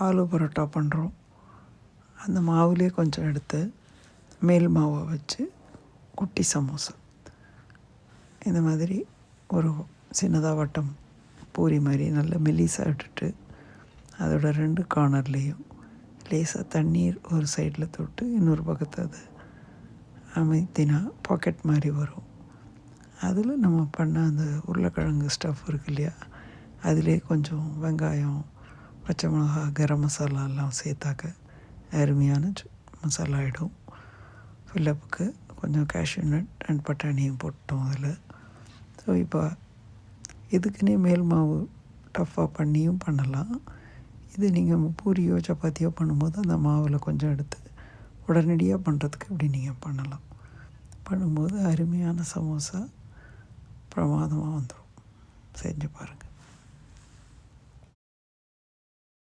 ஆலு பரோட்டா பண்ணுறோம் அந்த மாவுலேயே கொஞ்சம் எடுத்து மேல் மாவை வச்சு குட்டி சமோசா. இந்த மாதிரி ஒரு சின்னதாக வட்டம் பூரி மாதிரி நல்ல மெல்லிசாக விட்டுட்டு அதோட ரெண்டு கார்னர்லேயும் லேசாக தண்ணீர் ஒரு சைடில் தொட்டு இன்னொரு பக்கத்தை அது அமைத்தினா பாக்கெட் மாதிரி வரும். அதில் நம்ம பண்ண அந்த உருளைக்கிழங்கு ஸ்டஃப் இருக்கு இல்லையா? அதிலே கொஞ்சம் வெங்காயம் பச்சை மிளகா கரம் மசாலா எல்லாம் சேர்த்தாக்க அருமையான சு- மசாலா ஆகிடும் ஃபில்லப்புக்கு கொஞ்சம் கேஷ்யூ நட் அண்ட் பட்டாணியும் போட்டோம் அதில். ஸோ இப்போ இதுக்குன்னே மேல் மாவு டஃப்பாக பண்ணியும் பண்ணலாம். இது நீங்கள் பூரியோ சப்பாத்தியோ பண்ணும்போது அந்த மாவில் கொஞ்சம் எடுத்து உடனடியாக பண்ணுறதுக்கு இப்படி நீங்கள் பண்ணலாம். பண்ணும்போது அருமையான சமோசா பிரமாதமாக வந்துடும். செஞ்சு பாருங்கள்